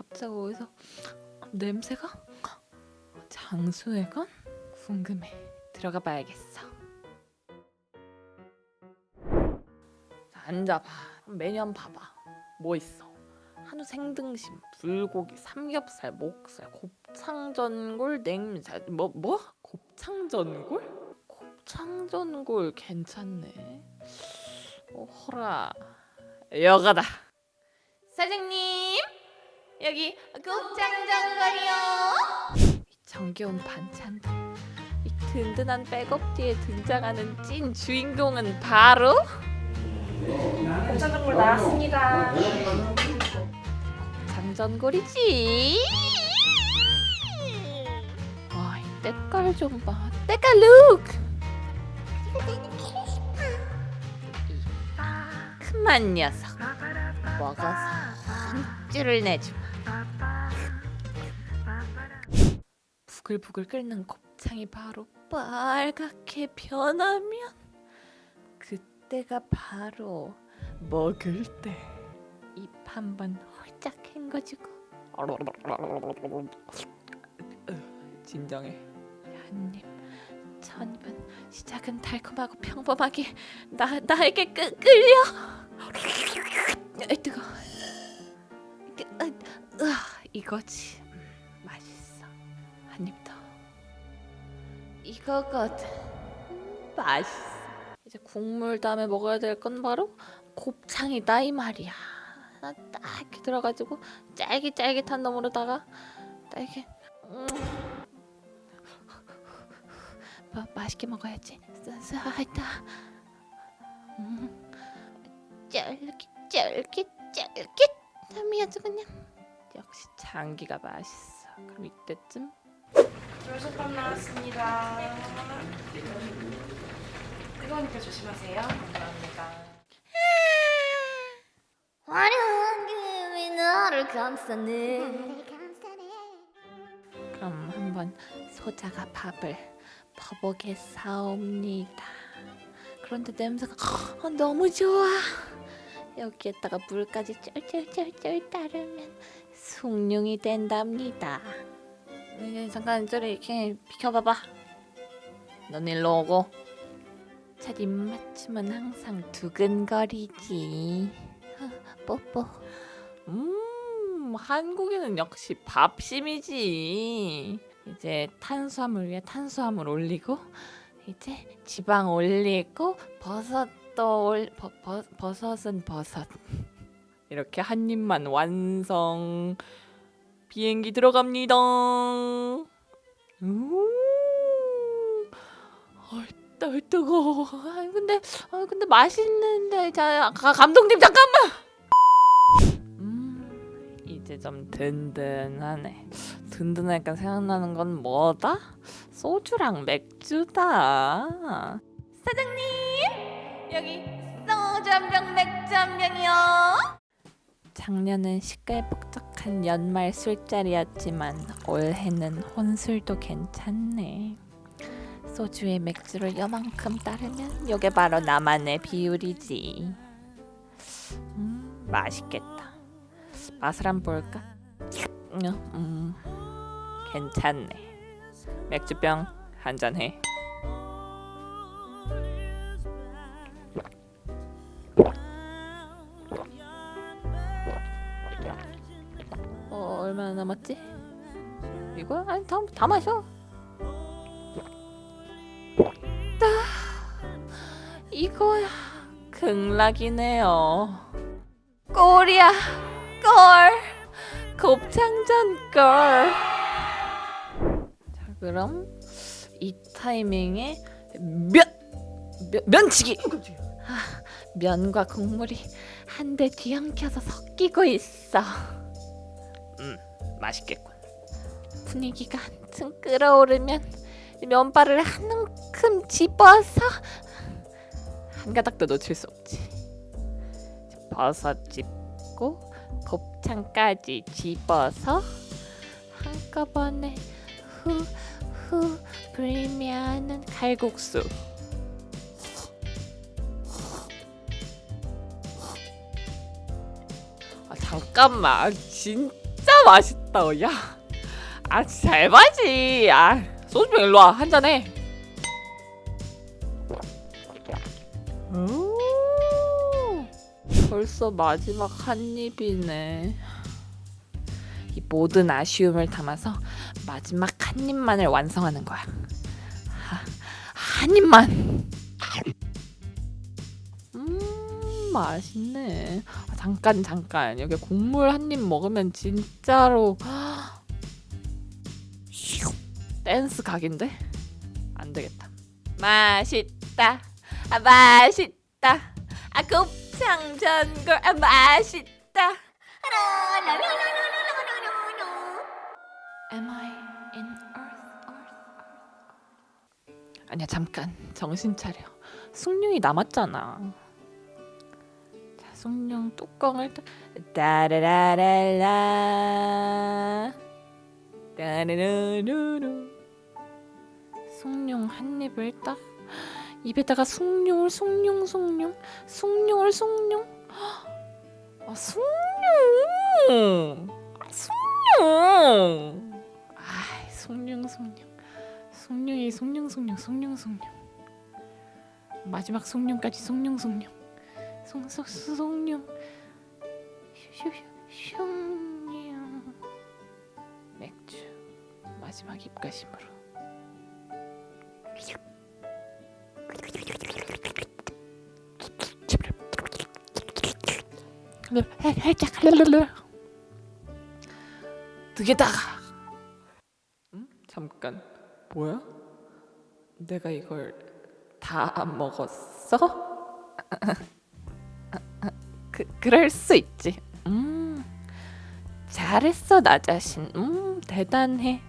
살짝 어디서 냄새가 장수회관 궁금해 들어가 봐야겠어. 자, 앉아봐. 매년 봐봐. 뭐 있어? 한우 생등심, 불고기, 삼겹살, 목살, 곱창전골, 냉면, 뭐 뭐? 곱창전골? 곱창전골 괜찮네. 오호라 여가다. 사장님 여기 곱창전골이요. 이 정겨운 반찬들, 이 든든한 백업 뒤에 등장하는 찐 주인공은 바로 곱창전골 나왔습니다. 장전골이지. 와, 이 때깔 좀 봐. 때깔 룩. 이 큰 만 녀석 먹어서 혼쭐을 내주마. 부글부글 끓는 곱창이 바로 빨갛게 변하면 그때가 바로 먹을 때. 입 한 번 홀짝 헹궈주고. 진정해. 한입 천입은 시작은 달콤하고 평범하게 나 나에게 끄, 끌려. 아, 뜨거 으아, 이거지 음, 맛있어 한 입 더 이거거든 음, 맛있어 이제 국물 다음에 먹어야 될 건 바로 곱창이다 이 말이야. 하나 딱 들어가지고 짤깃짤깃한 놈으로다가 딱 이렇게 음. 마, 맛있게 먹어야지. 싸싸하다. 음. 쫄깃 쫄깃 쫄깃함이 아주 그냥 장기가 맛있어. 그럼 이때쯤 돌솥밥 나왔습니다. 뜨거우니까 조심하세요. 감사합니다. 화려한 기음이 나를 감싸네 그럼 한번 소자가 밥을 퍼보겠사옵니다. 그런데 냄새가 어, 너무 좋아. 여기에다가 물까지 쫄쫄쫄쫄 따르면 숭늉이 된답니다. 네, 잠깐 저리 이렇게 비켜봐봐. 넌 일로 오고. 잘 입맞춤은 항상 두근거리지. 어, 뽀뽀. 음, 한국인은 역시 밥심이지. 이제 탄수화물 위에 탄수화물 올리고 이제 지방 올리고 버섯도 올 버, 버, 버섯은 버섯. 이렇게 한 입만 완성. 비행기 들어갑니다. 음. 아, 뜨 뜨거. 아, 근데 아, 근데 맛있는데 자 가- 감독님 잠깐만. 음, 좀 든든하네. 든든하니까 생각나는 건 뭐다? 소주랑 맥주다. 사장님, 여기 소주 한 병, 맥주 한 병이요. 작년은 시끌벅적한 연말 술자리였지만 올해는 혼술도 괜찮네. 소주에 맥주를 요만큼 따르면 요게 바로 나만의 비율이지. 음, 맛있겠다. 맛을 한번 볼까? 음, 괜찮네. 맥주병 한 잔 해. 어, 얼마나 남았지? 이거 아니 다, 다 마셔. 아, 이거야 극락이네요. 꼴이야 꼴 곱창전 꼴. 자 그럼 이 타이밍에 면, 면 면치기. 아, 면과 국물이 한데 뒤엉켜서 섞이고 있어. 음 맛있겠군. 분위기가 한층 끓어오르면 면발을 한 움큼 집어서 한 가닥도 놓칠 수 없지. 버섯 집고 곱창까지 집어서 한꺼번에 후후 불면은 칼국수. 아 잠깐만 진짜 진짜 맛있다. 야, 아 진짜 알바지. 아 소주병 일로 와 한잔 해. 음, 벌써 마지막 한 입이네. 이 모든 아쉬움을 담아서 마지막 한 입만을 완성하는 거야. 하, 한 입만. 음 맛있네. 아, 잠깐 잠깐 여기 국물 한 입 먹으면 진짜로 댄스 각인데 안 되겠다. 맛있다. 아 맛있다. 아 곱창 전골 아 맛있다. Am I in Earth? Earth? 아니야 잠깐 정신 차려. 숭늉이 남았잖아. 자 숭늉 뚜껑을 딱 따라라랄라. 따라라루루 숭늉 한 입을 딱 입에다가 숭늉을 숭늉 숭늉 숭늉을 숭늉 아 숭늉 아, 숭늉 아이 숭늉 숭늉 숭늉이 숭늉 숭늉 숭늉 숭늉 마지막 숭늉까지 숭늉 숭늉 숭늉 슝늉 숭늉 맥주. 마지막 입가심으로. 살짝. 등에다가 응? 잠깐. 뭐야? 내가 이걸 다안 먹었어? 그 그럴 수 있지. 음 잘했어 나 자신. 음 대단해.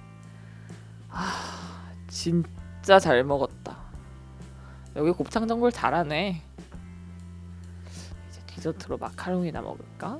아 진짜 잘 먹었다. 여기 곱창 전골 잘하네. 이제 디저트로 마카롱이나 먹을까?